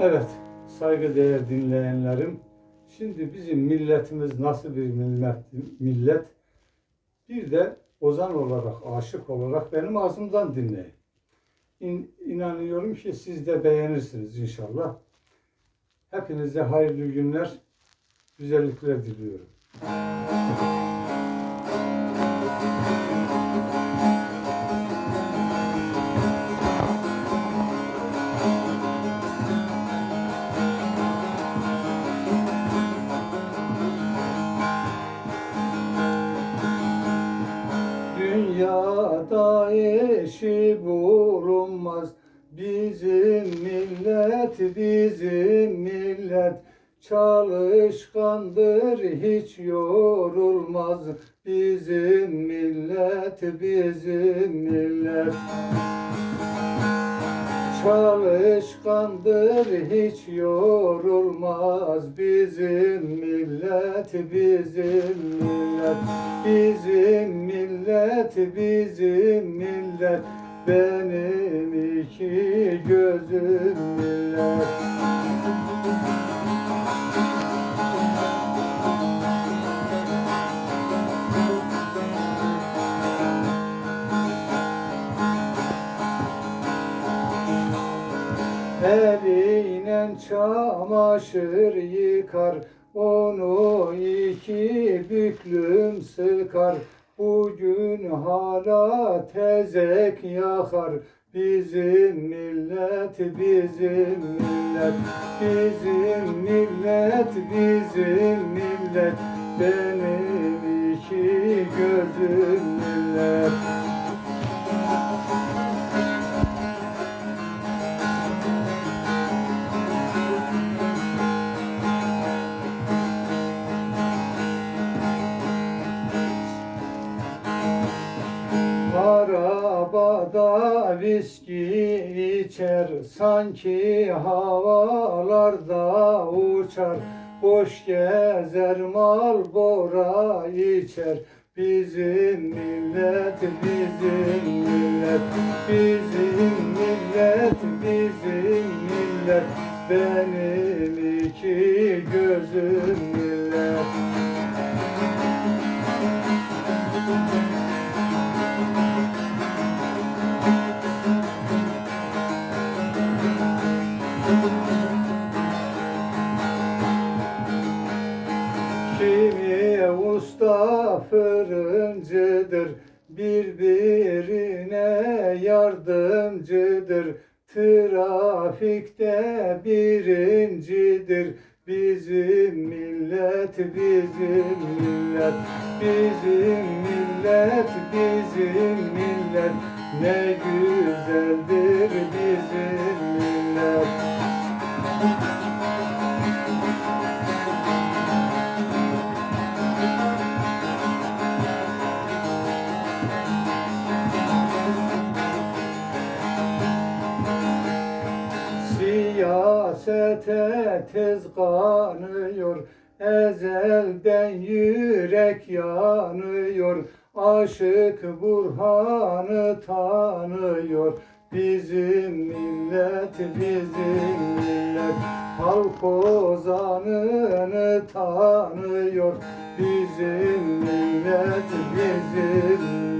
Evet, saygıdeğer dinleyenlerim. Şimdi bizim milletimiz nasıl bir millet, millet? Bir de ozan olarak, aşık olarak benim ağzımdan dinleyin. İn, inanıyorum ki siz de beğenirsiniz inşallah. Hepinize hayırlı günler, güzellikler diliyorum. Dünyada eşi bulunmaz. Bizim millet, bizim millet. Çalışkandır hiç yorulmaz. Bizim millet, bizim millet Çalışkandır hiç yorulmaz bizim millet bizim millet. Bizim millet bizim millet. Benim iki Eliyle çamaşır yıkar Onu iki büklüm sıkar. Bugün hala tezek yakar Bizim millet, bizim millet. Bizim millet, bizim millet Benim iki gözüm millet Arabada viski içer. Sanki havalarda uçar. Boş gezer mal bora içer. Bizim millet, bizim millet. Bizim millet, bizim millet. Benim iki gözüm Kimi usta fırıncıdır, birbirine yardımcıdır. Trafikte birincidir, bizim millet, bizim millet. Bizim millet, bizim millet, ne güzeldir bizim millet. Siyasete tez kanıyor Ezelden yürek yanıyor. Aşık Burhan'ı tanıyor. Bizim millet, bizim millet. Halk ozanını tanıyor. Bizim millet, bizim millet